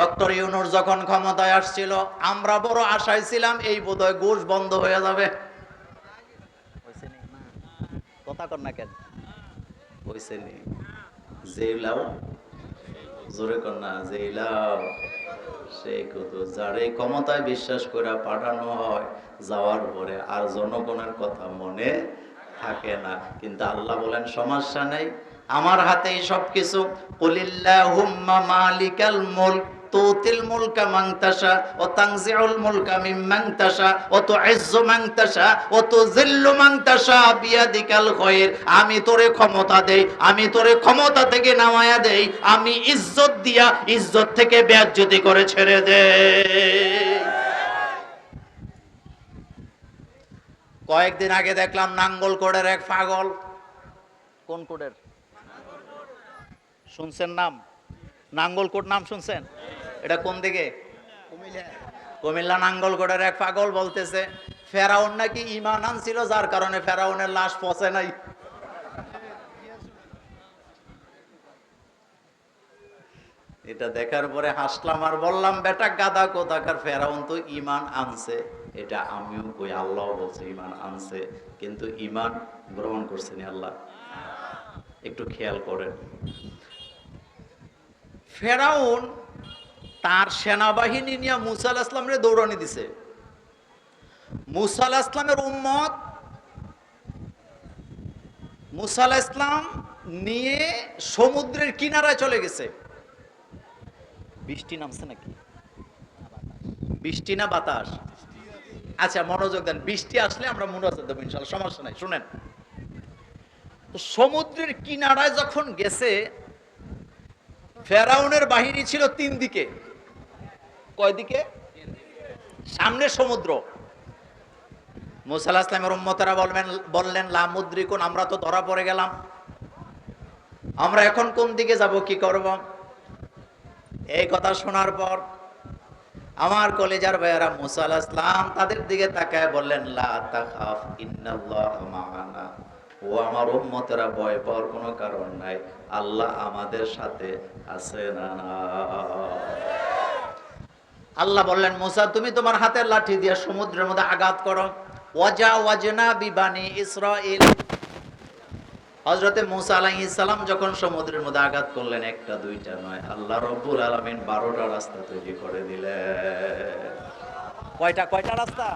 Doctor ইউনুর যখন ক্ষমতায় আসছিল আমরা বড় আশায় ছিলাম এই বোধহয় ঘুষ বন্ধ হয়ে যাবে। হইছে কথা কর না কেন? হইছে নি। জেলাও জোরে কর না জেলাও সেই কত যার এই ক্ষমতায় বিশ্বাস করে পাঠানো হয় যাওয়ার পরে আর জনগণের কথা মনে থাকে না। কিন্তু আল্লাহ বলেন সমস্যা নেই। আমার হাতেই সবকিছু। কুলিল্লাহুম্মা মালিকাল মুলক। তুতিল মুলকা তাশা, ও তানজিউল মুলকা মিম্মান তাশা, ও তুইজ্জু মান তাশা, ও তুযিল্লু মান তাশা বিয়াদিকাল খায়র। আমি তোরে ক্ষমতা দেই, আমি তোরে ক্ষমতা থেকে নামায়া দেই, আমি ইজ্জত দিয়া ইজ্জত থেকে বেয়াজ্জতি করে ছেড়ে দেই। কয়েকদিন আগে দেখলাম নাঙ্গল কোড়ের এক পাগল। কোন কোডের? শুনছেন নাম? নাঙ্গলকোট নাম শুনছেন? এটা কোন দিকে? কুমিল্লা। নাঙ্গলকোটের এক পাগল বলতেছে ফেরাউন নাকি ইমান আনছিল যার কারণে ফেরাউনের লাশ পচে নাই। এটা দেখার পরে হাসলাম আর বললাম বেটা গাদা কোথাকার ফেরাউন তো ইমান আনছে। এটা আমিও কই আল্লাহ বলছে ইমান আনছে কিন্তু ইমান গ্রহণ করছেন আল্লাহ। একটু খেয়াল করেন। ফেরাউন তার সেনাবাহিনী নিয়ে মুসা আল ইসলামরে দৌড়ানি দিছে। মুসা আল ইসলামের উম্মত মুসা আল ইসলাম নিয়ে সমুদ্রের কিনারায় চলে গেছে। বৃষ্টি নামছে নাকি? বৃষ্টি না বাতাস? আচ্ছা মনোযোগ দেন। বৃষ্টি আসলে আমরা মনোযোগ দেবো ইনশাল্লাহ সমস্যা নাই, শুনেন। সমুদ্রের কিনারায় যখন গেছে ফেরাউনের বাহিনী ছিল তিন দিকে। কয় দিকে? সামনে সমুদ্র। মুসাল ইসলামের উম্মতেরা বলবেন, বললেন লামুদ্রিকুন আমরা তো ধরা পড়ে গেলাম। আমরা এখন কোন দিকে যাব, কি করব? এই কথা শোনার পর আমার কলেজার ভাইয়ারা মুসা তাদের দিকে তাকায় বললেন, লা তাখাফ ইন্নাল্লাহ ও আমার উম্মতেরা ভয় পাওয়ার কোনো কারণ নাই। আল্লাহ আমাদের সাথে আছে না আল্লাহ বললেন, মুসা, তুমি তোমার হাতের লাঠি দিয়ে সমুদ্রের মধ্যে আঘাত করো। ওয়াজা ওয়াজনা বিবানি ইসরাইল হজরতে মুসা আলাইহিস সালাম যখন সমুদ্রের মধ্যে আঘাত করলেন, একটা, দুইটা, নয়, আল্লাহ রব্বুল আলামিন বারোটা রাস্তা তৈরি করে দিলেন। কয়টা কয়টা রাস্তা?